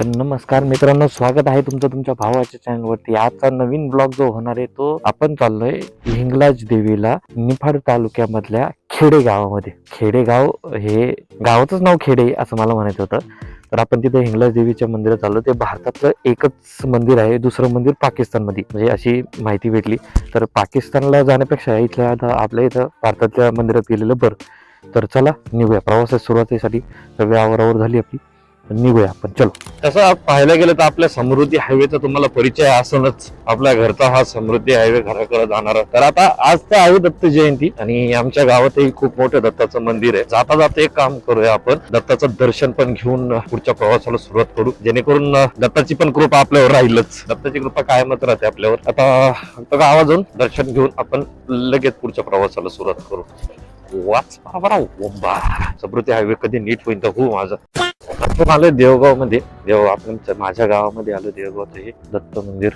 तर नमस्कार मित्रांनो स्वागत आहे तुमचं तुमच्या भावाच्या चॅनलवरती. आजचा नवीन ब्लॉग जो होणार आहे तो आपण चाललोय हिंगलाज देवीला निफाड तालुक्यामधल्या खेडे गावामध्ये खेडेगाव हे गावाचंच नाव खेडे असं मला म्हणायचं होतं. तर आपण तिथे हिंगलाज देवीच्या मंदिरात चाललो ते भारतातलं एकच मंदिर आहे दुसरं मंदिर पाकिस्तानमध्ये. म्हणजे अशी माहिती भेटली. तर पाकिस्तानला जाण्यापेक्षा इथल्या आता आपल्या इथं भारतातल्या मंदिरात गेलेलं बरं. तर चला निघूया. प्रवासाच्या सुरुवातीसाठी सगळी आवरावर झाली आपली. निघूया आपण चलो. तसं पाहायला गेलं तर आपल्या समृद्धी हायवेचा तुम्हाला परिचय असूनच आपल्या घरचा हा समृद्धी हायवे घराकडे जाणार. तर आता आज तर आहे दत्त जयंती आणि आमच्या गावातही खूप मोठं दत्ताचं मंदिर आहे. जाता जाता एक काम करूया आपण. दत्ताचं दर्शन पण घेऊन पुढच्या प्रवासाला सुरुवात करू. जेणेकरून दत्ताची पण कृपा आपल्यावर राहीलच. दत्ताची कृपा कायमच राहते आपल्यावर. आता गावात जाऊन दर्शन घेऊन आपण लगेच पुढच्या प्रवासाला सुरुवात करू. वाच बाबा. ओंबा समृद्धी हायवे कधी नीट होईल तर हो माझं. आपण आलो देवगावमध्ये देव आपण माझ्या गावामध्ये आलो देवगावचं हे दत्त मंदिर.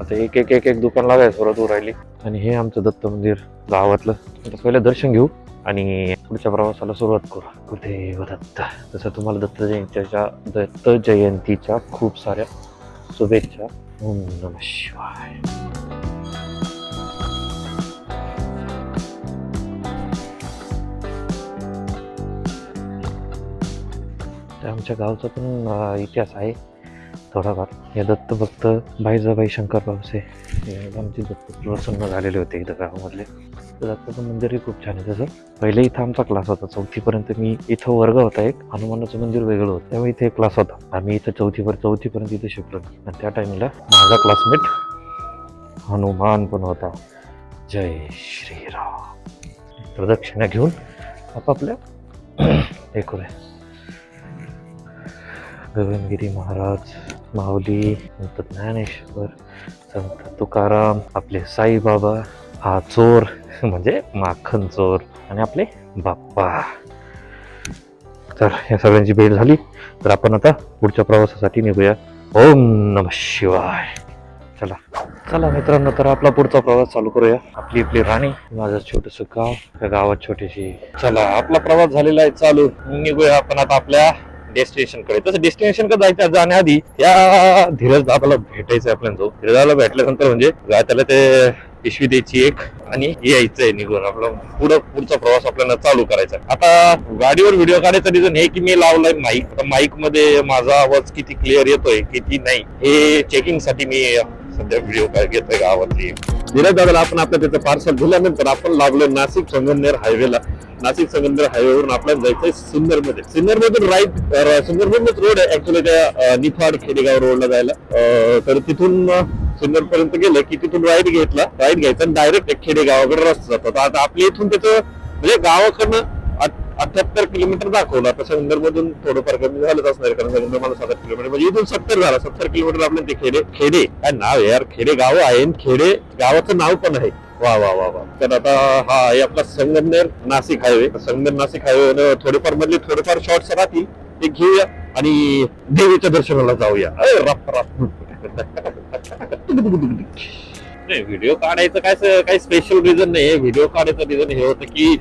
आता एक एक एक एक दुकान लागाय सुरुवात होऊ राहिली. आणि हे आमचं दत्त मंदिर गावातलं. आता पहिलं दर्शन घेऊ आणि पुढच्या प्रवासाला सुरुवात करू. कुठे दत्त तसं तुम्हाला दत्त जयंतीच्या दत्त जयंतीच्या खूप साऱ्या शुभेच्छा. ओम नम शिवाय. तर आमच्या गावचा पण इतिहास आहे थोडाफार. हे दत्तभक्त बाईजाबाई शंकर पावसे हे आमचे दत्त प्रसन्न झालेले होते इथं गावामधले. तर दत्ताचं मंदिरही खूप छान आहे तसं पहिले इथं आमचा क्लास होता चौथीपर्यंत मी इथं वर्ग होता एक. हनुमानाचं मंदिर वेगळं होतं. त्यामुळे इथे एक क्लास होता. आम्ही इथं चौथीपर्यंत चौथीपर्यंत इथे शिकलो आणि त्या टाईमला माझा क्लासमेट हनुमान पण होता. जय श्रीराम. प्रदक्षिणा घेऊन आपापल्या हे करूया. गगनगिरी महाराज माऊली संत ज्ञानेश्वर संत तुकाराम आपले साईबाबा हा चोर म्हणजे माखन चोर आणि आपले बाप्पा. तर या सगळ्यांची भेट झाली. तर आपण आता पुढच्या प्रवासासाठी निघूया. ओम नम शिवाय. चला. चला मित्रांनो तर आपला पुढचा प्रवास चालू करूया. आपली आपली राणी माझं छोटस गाव त्या गावात छोटीशी. चला आपला प्रवास झालेला आहे चालू. निघूया आपण आता आपल्या डेस्टिनेशनकडे. तसं डेस्टिनेशनकडे जायचं जाण्याआधी या धीरज दादाला भेटायचं आपल्याला जो. धीरजाला भेटल्यानंतर म्हणजे त्याला ते पिशवी द्यायची एक आणि यायचंय निघून. आपला पुढं पुढचा प्रवास आपल्याला चालू करायचा. आता गाडीवर व्हिडिओ काढायचं रिझन हे की मी लावलाय माईक आता माईकमध्ये माझा आवाज किती क्लिअर येतोय किती नाही हे चेकिंगसाठी मी सध्या व्हिडिओ घेतोय गावातली. धीरज दादाला आपण आपलं त्याचं पार्सल दिल्यानंतर आपण लागलो नाशिक संगमनेर हायवेला नाशिक संगमनेर हायवेवरून आपल्याला जायचंय सिन्नरमध्ये सिन्नर मधून राईट सिन्नर मधूनच रोड आहे. ऍक्च्युली त्या निफाड खेडेगाव रोडला जायला. तर तिथून सिन्नर पर्यंत गेलं की तिथून राईट घेतला. राईट घ्यायचा आणि डायरेक्ट खेडेगावाकडे रस्ता जातो. तर आता आपल्या इथून त्याचं म्हणजे गावाकडनं अठ्याहत्तर किलोमीटर दाखवलं. आता संगमनेर मधून थोडंफार कमी झालंच असणार कारण संगमनेर मला सात किलोमीटर. म्हणजे इथून सत्तर झाला सत्तर किलोमीटर आपल्या ते खेडे खेडे. काय नाव आहे यार? खेडे गाव आहे खेडे गावाचं नाव पण आहे. वा वा वा वा. तर आता हा आहे आपला संगमनेर नाशिक हायवे संगमनेर नाशिक हायवे थोडेफार मधले थोडेफार शॉर्ट्स राहतील. ते घेऊया आणि देवीच्या दर्शनाला जाऊया. अरे राप राप. नाही व्हिडिओ काढायचं काय काही स्पेशल रिझन नाही व्हिडिओ काढायचं रिझन हे होतं की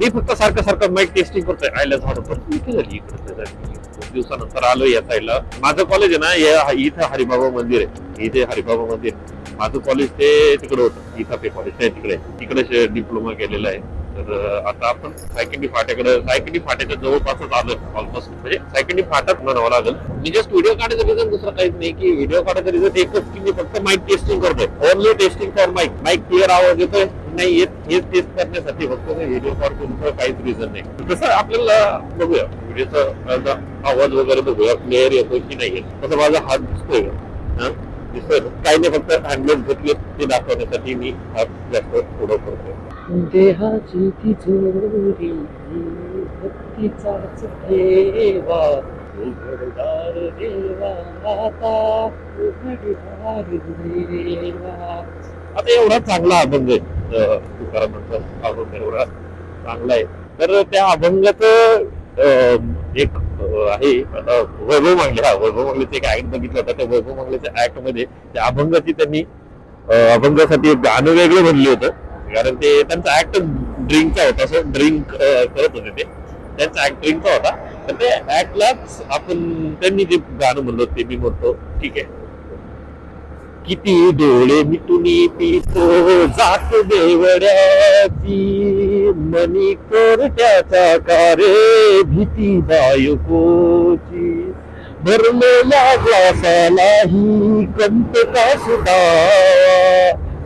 मी फक्त सारखं सारखं माईक टेस्टिंग करतोय. आयला झाड पण इकडे झाली इकडे? झाली. खूप दिवसानंतर आलो या साईडला. माझं कॉलेज आहे ना या- इथं हरिबाबा मंदिर आहे. इथे हरिबाबा मंदिर. माझं कॉलेज ते तिकडे होतं. इथं ते कॉलेज आहे तिकडे. तिकडे डिप्लोमा केलेला आहे. तर आता आपण सायकंडी फाट्याकडे सायकंडी फाट्याच्या जवळपासच आलं ऑलमोस्ट म्हणजे सायकंडी फाटाच म्हणावं लागेल. मी जस्ट व्हिडिओ काढायचं रिझन दुसरं काहीच नाही की व्हिडिओ काढायचं रिझन एकच की मी फक्त माईक टेस्टिंग करतोय. Only testing for mike mike clear आवाज येतोय. नाही येत हे टेस्ट करण्यासाठी फक्त व्हिडिओ कॉल तुमचं काहीच रिझन नाही. तसं आपल्याला बघूया व्हिडिओचा आवाज वगैरे बघूया क्लिअर येतो की नाही येत. तसं माझा हात दिसतोय. दिसतोय. काही नाही फक्त हँडमेड घेतले ते दाखवण्यासाठी मी हा जास्त पुढं करतोय. देहाची तिजोरी भक्तीचाच देवा उघडदार देवा आता उघडदार देवा. आता एवढा चांगला अभंग आहे. तुकाराम तुकारामांचा अभंग एवढा चांगला आहे. तर त्या अभंगाचं एक आहे. आता वैभव मांगले हा वैभव मांगलेचं एक ऍक्ट बघितलं होतं. त्या वैभव मांगलेच्या ऍक्टमध्ये त्या अभंगाची त्यांनी अभंगासाठी एक गाणं वेगळं म्हणलं होतं. कारण ते त्यांचा ऍक्ट ड्रिंकचा होता. असं ड्रिंक करत होते ते. त्यांचा ऍक्ट ड्रिंकचा होता. तर ते ऍक्टलाच आपण त्यांनी जे गाणं म्हणलं ते मी म्हणतो. ठीक आहे. किती डोळे मिटुनी पितो जात देवड्याची मनी कोरट्याचा कारे भीती बायकोची भरलेल्या ग्लासालाही कंत का सुद्धा.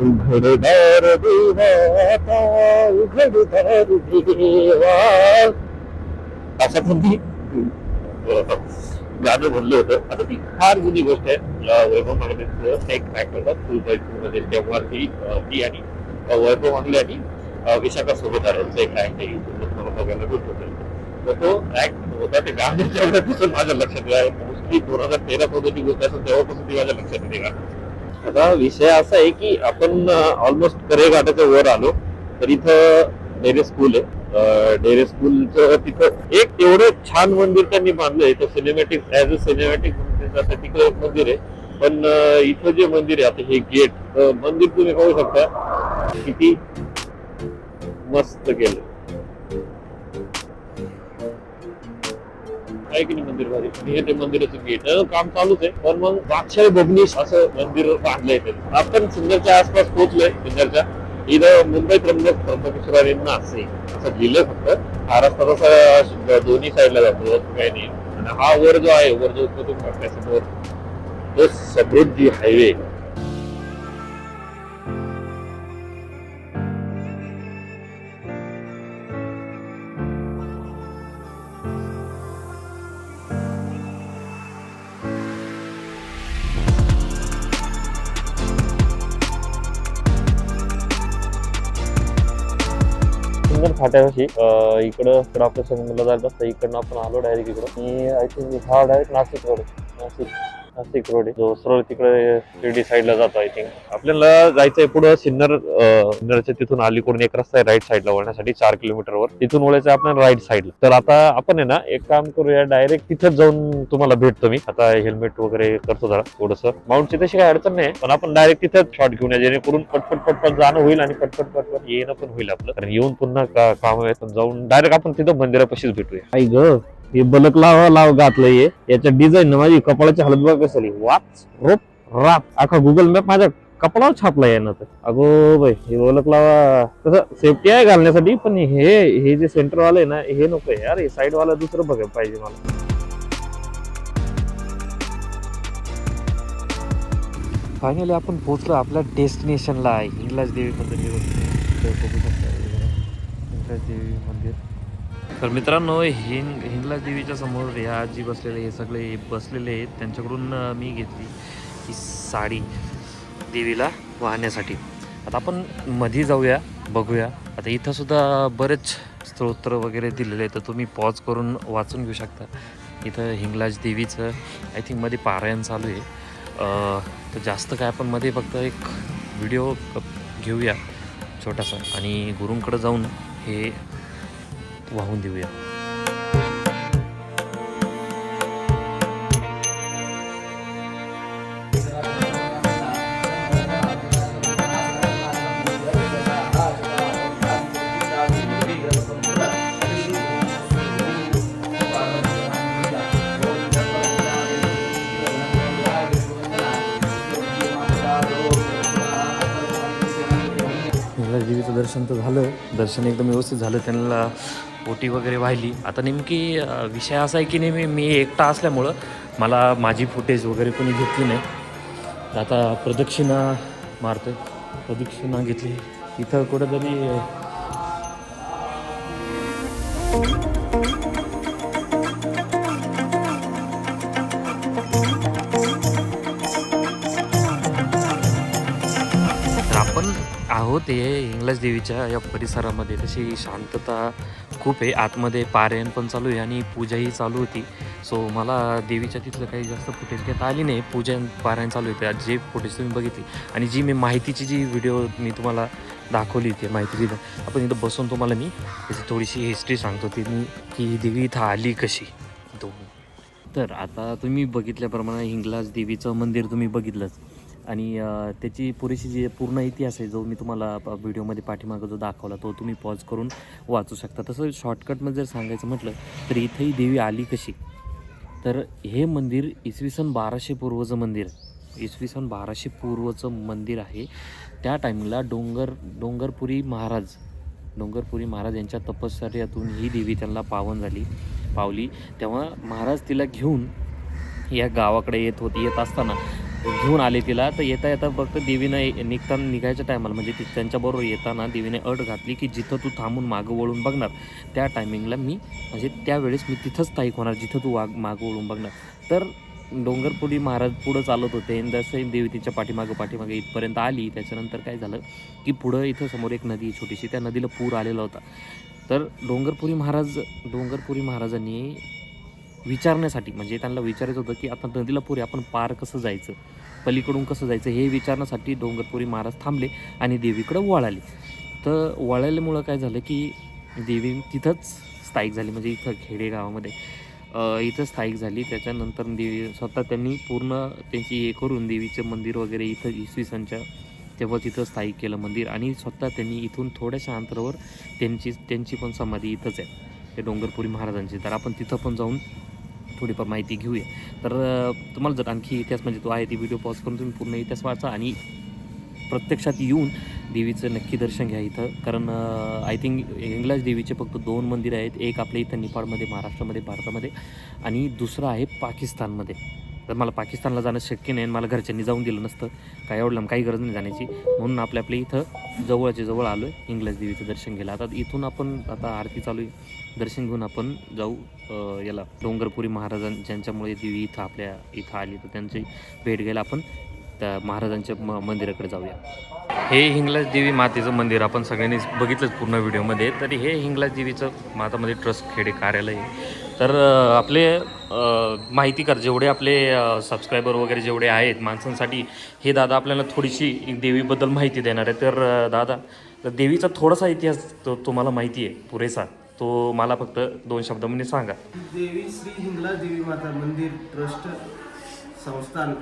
उघडदार देवा उघडदार देवा. असं पण गाणं म्हणलं होतं. आता ती फार जुनी गोष्ट आहे. वैभव मांगलेचं एक ट्रॅक होता टू मध्ये तेव्हा ती आणि वैभव मागले आणि विशाखा सोबत आलं एक ट्रॅक आहे बघायला भेटत होतं तर तो ट्रॅक होता ते गाणं तेवढ्यापासून माझ्या लक्षात आहे. मोस्टली दोन हजार तेरा चौदाची गोष्ट असेल तेव्हापासून ती माझ्या लक्षात येते गाणं आता विषय असा आहे की आपण ऑलमोस्ट करे घाटाच्या वर आलो. तर इथं डेरे स्कूल आहे. डेरे स्कूलचं तिथं एक एवढं छान मंदिर त्यांनी बांधलंय. तर सिनेमॅटिक ऍज अ सिनेमॅटिक तिकडे एक मंदिर आहे. पण इथं जे मंदिर आहे आता हे गेट मंदिर तुम्ही पाहू शकता. किती मस्त केलं आहे की नाही मंदिर भारी हे ते मंदिराचं गेट काम चालूच आहे. पण मग बादशाही बघणीस असं मंदिर बांधलंय ते आपण सिन्नरच्या आसपास पोहोचलोय सिन्नरच्या इथं मुंबई त्र्यंबक त्र्यंबकेश्वर असे असं लिहिलं फक्त. हा रस्ता तसा दोन्ही साईडला जातो असं काही नाही आणि हा वर जो आहे वर जो तुम्ही बघताय समोर तो समृद्धी हायवे. त्यावेळी इकडं इकडं आपल्या समोरला जायला इकडनं आपण आलो डायरेक्ट इकडं. आणि आय थिंक हा direct Nashik road Nashik. Nashik road आहे. जो सरळ तिकडे शिर्डी साईडला जातो आय थिंक आपल्याला जायचंय पुढं सिन्नर सिन्नरच्या तिथून अलीकडून एक रस्ता आहे राईट साईडला वळण्यासाठी चार किलोमीटरवर तिथून वळायचं आपल्याला राईट साईडला तर आता आपण आहे ना एक काम करूया डायरेक्ट तिथेच जाऊन तुम्हाला भेटतो मी. आता हेल्मेट वगैरे करतो जरा थोडस. माउंटची तशी काही अडचण नाही पण आपण डायरेक्ट तिथेच शॉट घेऊन या जेणेकरून पटपट पटपट जाणं होईल आणि पटपट पटपट येणं पण होईल आपलं. कारण येऊन पुन्हा काम आहे जाऊन डायरेक्ट आपण तिथं मंदिरापाशीच भेटूया. आई ग. हे बलक लावा लाव घातलं हे. याच्या डिझाईन माझी कपाळाची हालत बघ कसं झाली. वाच रोप राप अख्खा गुगल मॅप माझ्या कपडावर छापला यानं तर. अगो बाई हे बलक लावा. कसं सेफ्टी आहे घालण्यासाठी पण हे हे जे सेंटर वालं आहे ना हे नको यार हे साईड वाला दुसरं बघायला पाहिजे मला. फायनली आपण पोहोचलो आपल्या डेस्टिनेशनला हिंगलाज देवी मंदिर. हिंगलाज देवी मंदिर. तर मित्रांनो हिंग हिंगलाज देवीच्या समोर या आजी बसलेले हे सगळे बसलेले आहेत. त्यांच्याकडून मी घेतली ही साडी देवीला वाहण्यासाठी. आता आपण मधी जाऊया बघूया. आता इथंसुद्धा बरेच स्तोत्र वगैरे दिलेले आहेत तर तुम्ही पॉज करून वाचून घेऊ शकता. इथं हिंगलाज देवीचं आय थिंकमध्ये पारायण चालू आहे. तर जास्त काय आपण मध्ये फक्त एक व्हिडिओ घेऊया छोटासा. आणि गुरुंकडे जाऊन हे वाहून देऊया. देवीचं दर्शन तर झालं. दर्शन एकदम व्यवस्थित झालं. त्यांना पोटी वगैरे वाहिली. आता नेमकी विषय असा आहे की नेहमी मी एकटा असल्यामुळं मला माझी फुटेज वगैरे कोणी घेतली नाही. आता प्रदक्षिणा मारतो प्रदक्षिणा घेतली. इथं कुठंतरी तर आपण आहोत हे इंग्लज देवीच्या या परिसरामध्ये. तशी शांतता खूप आहे. आतमध्ये पारायण पण चालू आहे आणि पूजाही चालू होती. सो मला देवीच्या तिथलं काही जास्त फुटेज घेता आली नाही. पूजा पारायण चालू होते जे फुटेज तुम्ही बघितली आणि जी मी माहितीची जी व्हिडिओ मी तुम्हाला दाखवली होती माहिती दिली. आपण इथं बसून तुम्हाला मी त्याची थोडीशी हिस्ट्री सांगतो. ती मी की ही देवी इथं आली कशी? दोन तर आता तुम्ही बघितल्याप्रमाणे हिंगलाज देवीचं मंदिर तुम्ही बघितलंच. आणि त्याची पुरेशी जी पूर्ण इतिहास आहे जो मी तुम्हाला व्हिडिओमध्ये पाठीमागं जो दाखवला तो तुम्ही पॉज करून वाचू शकता. तसं शॉर्टकटमध्ये जर सांगायचं म्हटलं तर इथंही देवी आली कशी? तर हे मंदिर इसवी सन बाराशे पूर्वचं मंदिर. इसवी सन बाराशे पूर्वचं मंदिर आहे. त्या टाईमला डोंगर डोंगरपुरी महाराज डोंगरपुरी महाराज यांच्या तपश्चर्यातून ही देवी त्यांना पावन झाली पावली. तेव्हा महाराज तिला घेऊन या गावाकडे येत होती येत असताना घेऊन आले तिला. तर येता येता फक्त देवीनं निघताना निघायच्या टायमाला म्हणजे ती त्यांच्याबरोबर येताना देवीने अट घातली की जिथं तू थांबून मागं वळून बघणार त्या टायमिंगला मी म्हणजे त्यावेळेस मी तिथंच स्थायिक होणार जिथं तू वाग मागं वळून बघणार. तर डोंगरपुरी महाराज पुढं चालत होते जसं देवी तिच्या पाठीमागं पाठीमागे इथपर्यंत आली. त्याच्यानंतर काय झालं की पुढं इथं समोर एक नदी छोटीशी त्या नदीला पूर आलेला होता. तर डोंगरपुरी महाराज डोंगरपुरी महाराजांनी विचारण्यासाठी म्हणजे त्यांना विचारायचं होतं की आता नदीला पुरे आपण पार कसं जायचं? पलीकडून कसं जायचं? हे विचारण्यासाठी डोंगरपुरी महाराज थांबले आणि देवीकडं वळाले. तर वळाल्यामुळं काय झालं की देवी तिथंच स्थायिक झाली म्हणजे इथं खेडेगावामध्ये. इथं स्थायिक झाली. त्याच्यानंतर देवी स्वतः त्यांनी पूर्ण त्यांची हे करून देवीचं मंदिर वगैरे इथं इसवी सनच्या तेव्हा तिथं स्थायिक केलं मंदिर आणि स्वतः त्यांनी इथून थोड्याशा अंतरावर त्यांची त्यांची पण समाधी इथंच आहे ते डोंगरपुरी महाराजांची. तर आपण तिथं पण जाऊन थोडीफार माहिती घेऊया. तर तुम्हाला जर आणखी इतिहास म्हणजे तो आहे ती व्हिडिओ पॉज करून तुम्ही पूर्ण इतिहास वाचा आणि प्रत्यक्षात येऊन देवीचं नक्की दर्शन घ्या इथं. कारण आय थिंक हिंगलाज देवीचे फक्त दोन मंदिरं आहेत. एक आपल्या इथं नेपाळमध्ये महाराष्ट्रामध्ये भारतामध्ये आणि दुसरं आहे पाकिस्तानमध्ये. तर मला पाकिस्तानला जाणं शक्य नाही आणि मला घरच्यांनी जाऊन दिलं नसतं. काय आवडलं काही गरज नाही जाण्याची. म्हणून आपल्या आपल्या इथं जवळच्या जवळ आलो आहे इंग्लज देवीचं दर्शन घ्यायला. आता इथून आपण आता आरती चालू आहे. दर्शन घेऊन आपण जाऊ याला डोंगरपुरी महाराजां ज्यांच्यामुळे देवी इथं आपल्या इथं आली तर त्यांची भेट घ्यायला आपण त्या महाराजांच्या म मंदिराकडे जाऊया. हे हिंगलाज देवी मातेचं मंदिर आपण सगळ्यांनी बघितलंच पूर्ण व्हिडिओमध्ये तरी हे हिंगलाज देवीचं मातामध्ये ट्रस्ट खेडे कार्यालय आहे. तर आपले माहिती माहितीकार जेवढे आपले सबस्क्रायबर वगैरे जेवढे आहेत माणसांसाठी हे दादा आपल्याला थोडीशी देवीबद्दल माहिती देणार आहे. तर दादा तर देवीचा थोडासा इतिहास तो तुम्हाला माहिती आहे पुरेसा. तो मला फक्त दोन शब्दामध्ये म्हणजे सांगा. देवी श्री हिंगलाज देवी माता मंदिर ट्रस्ट संस्थान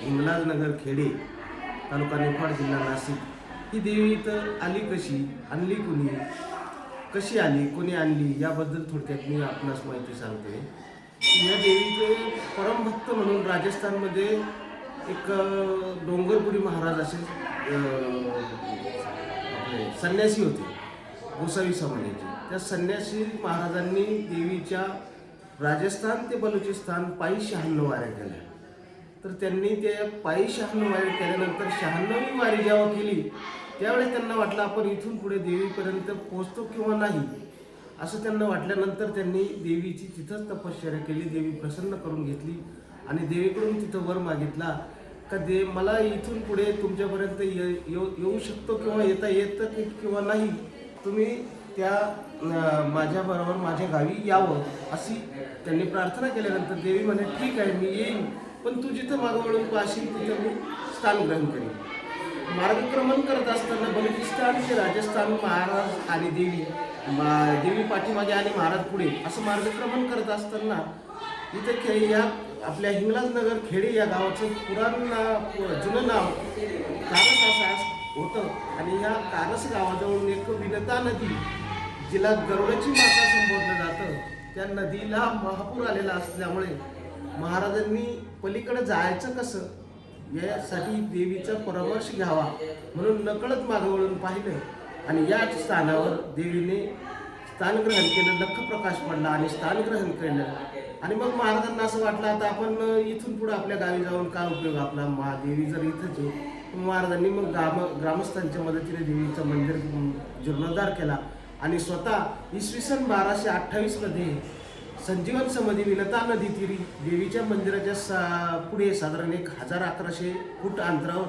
हिंगलाजनगर खेडे तालुका निफाड जिल्हा नाशिक. ही देवी इथं आली कशी? आणली कुणी? कशी आली? कोणी आणली? याबद्दल थोडक्यात मी आपणास माहिती सांगते. या देवीचे परमभक्त म्हणून राजस्थानमध्ये एक डोंगरपुरी महाराज असे आपले संन्यासी होते गोसावी समाजाचे. त्या संन्यासी महाराजांनी देवीच्या राजस्थान ते बलुचिस्तान पायी शहाण्णव वाऱ्या केल्या. तर त्यांनी ते पायी शहाण्णव वारी केल्यानंतर शहाण्णवी वारी जेव्हा केली त्यावेळेस त्यांना वाटलं आपण इथून पुढे देवीपर्यंत पोचतो किंवा नाही? असं त्यांना वाटल्यानंतर त्यांनी देवीची तिथंच तपश्चर्या केली देवी प्रसन्न करून घेतली आणि देवीकडून तिथं वर मागितला. का दे मला इथून पुढे तुमच्यापर्यंत ये- येऊ येऊ शकतो किंवा येता येतं की किंवा नाही? तुम्ही त्या माझ्याबरोबर माझ्या गावी यावं अशी त्यांनी प्रार्थना केल्यानंतर देवी म्हणे ठीक आहे मी येईन. पण तू जिथं मागं वळून तिथं मी स्थान ग्रहण करेन. मार्गक्रमण करत असताना बलुचिस्तान राजस्थान महाराज आणि देवी मा- देवी पाठीमागे आणि महाराज पुढे असं मार्गक्रमण करत असताना इथं खे या आपल्या हिंगलाजनगर खेडे या गावाचं पुराण नाव जुनं नाव कारस असं होतं. आणि या कारस गावाजवळून एक विनता नदी जिला गरुडाची माता संबोधलं जातं. त्या नदीला महापूर आलेला असल्यामुळे महाराजांनी पलीकडे जायचं कसं? यासाठी देवीचा परामर्श घ्यावा. म्हणून नकळत मागं वळून पाहिलं. आणि याच स्थानावर देवीने स्थानग्रहण केलं लख प्रकाश पडला आणि स्थानग्रहण केलं. आणि मग महाराजांना असं वाटलं आता आपण इथून पुढे आपल्या गावी जाऊन काय उपयोग आपला? मा देवी जर इथंच आहे तर महाराजांनी मग ग्राम ग्रामस्थांच्या मदतीने देवीचं मंदिर जीर्णोद्धार केला. आणि स्वतः इसवी सन बाराशे अठ्ठावीसमध्ये संजीवन समाधी विनता नदी तिरी देवीच्या मंदिराच्या सा पुढे साधारण एक हजार अकराशे फूट अंतरावर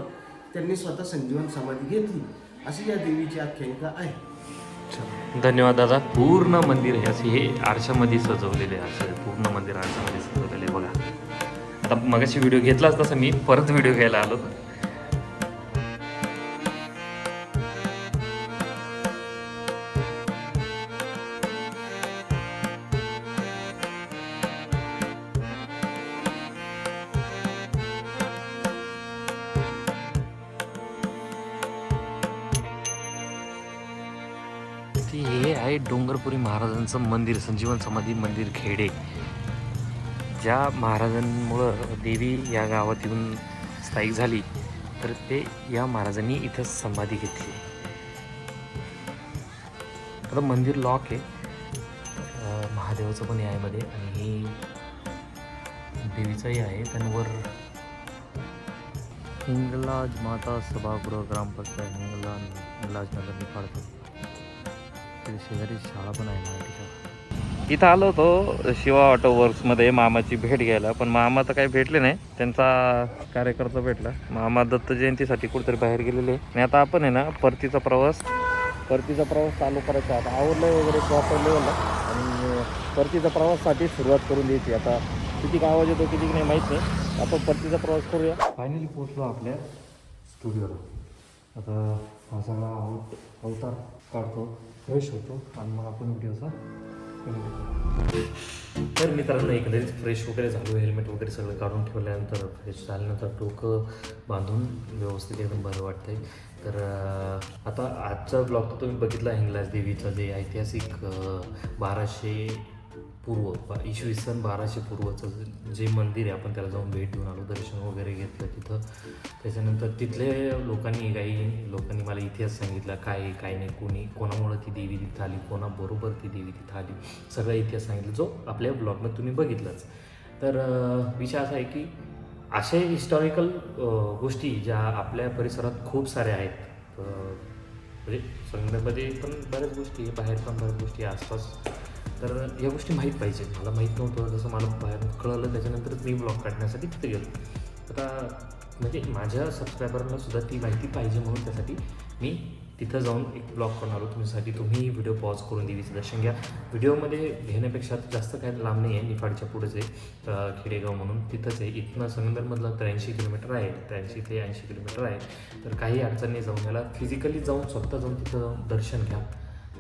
त्यांनी स्वतः संजीवन समाधी घेतली. अशी या देवीची आख्यायिका आहे. धन्यवाद दादा. पूर्ण मंदिर हे असे हे आरशामध्ये सजवलेले आहे. पूर्ण मंदिर आरशामध्ये सजवलेले आहे. बघा. आता मगाशी व्हिडिओ घेतलाच तसा मी परत व्हिडिओ घ्यायला आलो. हे आहे डोंगरपुरी महाराजांचं मंदिर संजीवन समाधी मंदिर खेडे. ज्या महाराजांमुळं देवी या गावात येऊन स्थायिक झाली तर ते या महाराजांनी इथं समाधी घेतली. आता मंदिर लॉक आहे. महादेवाचं पण आहे यामध्ये आणि हे देवीचंही आहे. त्यांवर हिंगलाज माता सभागृह ग्रामपंचायत हिंगला हिंगलाज नगर निफाडतो तिथे शेजारी शाळा पण आहे मराठी शाळा. इथं आलो होतो शिवा ऑटो वर्क्समध्ये मामाची भेट घ्यायला पण मामा तर काही भेटले नाही. त्यांचा कार्यकर्ता भेटला. मामा दत्त जयंतीसाठी कुठेतरी बाहेर गेलेले. आणि आता आपण आहे ना परतीचा प्रवास परतीचा प्रवास चालू करायचा. आता आवडलं वगैरे प्रॉपर लेवलला आणि परतीचा प्रवाससाठी सुरुवात करून द्यायची. आता किती आवाज येतो किती नाही माहीत नाही. आपण परतीचा प्रवास करूया. फायनली पोचलो आपल्या स्टुडिओला आता हा सगळा आउट अवतार काढतो फ्रेश होतो आणि मग आपण व्हिडिओचा तर मित्रांनो एकंदरीत फ्रेश वगैरे झालो हेल्मेट वगैरे सगळं काढून ठेवल्यानंतर फ्रेश झाल्यानंतर डोकं बांधून व्यवस्थित एकदम बरं वाटतंय. तर आता आजचा ब्लॉग तर तुम्ही बघितला हिंगलाज देवीचा जे ऐतिहासिक बाराशे पूर्व बा- इसवी सन बाराशे पूर्वचं जे- मंदिर आहे आपण त्याला जाऊन भेट देऊन आलो दर्शन वगैरे घेतलं तिथं. त्याच्यानंतर तिथले लोकांनी काही लोकांनी मला इतिहास सांगितला काय आहे, काय नाही कोणी कोणामुळं ती देवी तिथं आली कोणाबरोबर ती देवी तिथं आली सगळा इतिहास सांगितला जो आपल्या ब्लॉगमध्ये तुम्ही बघितलाच. तर विषय असा आहे की असे हिस्टॉरिकल गोष्टी ज्या आपल्या परिसरात खूप साऱ्या आहेत. म्हणजे संगममध्ये पण बऱ्याच गोष्टी बाहेर पण बऱ्याच गोष्टी आसपास तर या गोष्टी माहीत पाहिजे. मला माहीत नव्हतं जसं मला बाहेर कळलं त्याच्यानंतरच मी ब्लॉग काढण्यासाठी तिथे गेलो. आता म्हणजे माझ्या सबस्क्रायबरला सुद्धा ती माहिती पाहिजे म्हणून त्यासाठी मी तिथं जाऊन एक ब्लॉग करणार आलो. तुमच्यासाठी तुम्ही व्हिडिओ पॉज करून देवीचं दर्शन घ्या. व्हिडिओमध्ये घेण्यापेक्षा जास्त काय लांब नाही आहे निफाडच्या पुढेच आहे खेडेगाव म्हणून तिथंच आहे. इथनं संगमनेरमधलं त्र्याऐंशी किलोमीटर आहे. त्र्याऐंशी ते ऐंशी किलोमीटर आहे. तर काही अडचण नाही जाऊन याला फिजिकली जाऊन स्वतः जाऊन तिथं जाऊन दर्शन घ्या.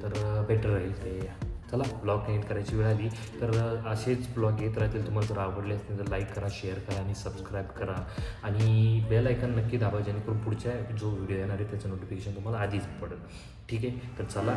तर बेटर राहील ते. चला ब्लॉग एंड करायची वेळ आली. तर असेच ब्लॉग येत राहतील. तुम्हाला जर आवडले असतील तर लाईक करा शेअर करा आणि सबस्क्राईब करा. आणि बेल आयकन नक्की दाबा जेणेकरून पुढच्या जो व्हिडिओ येणार आहे त्याचं नोटिफिकेशन तुम्हाला आधीच पडेल. ठीक आहे? तर चला.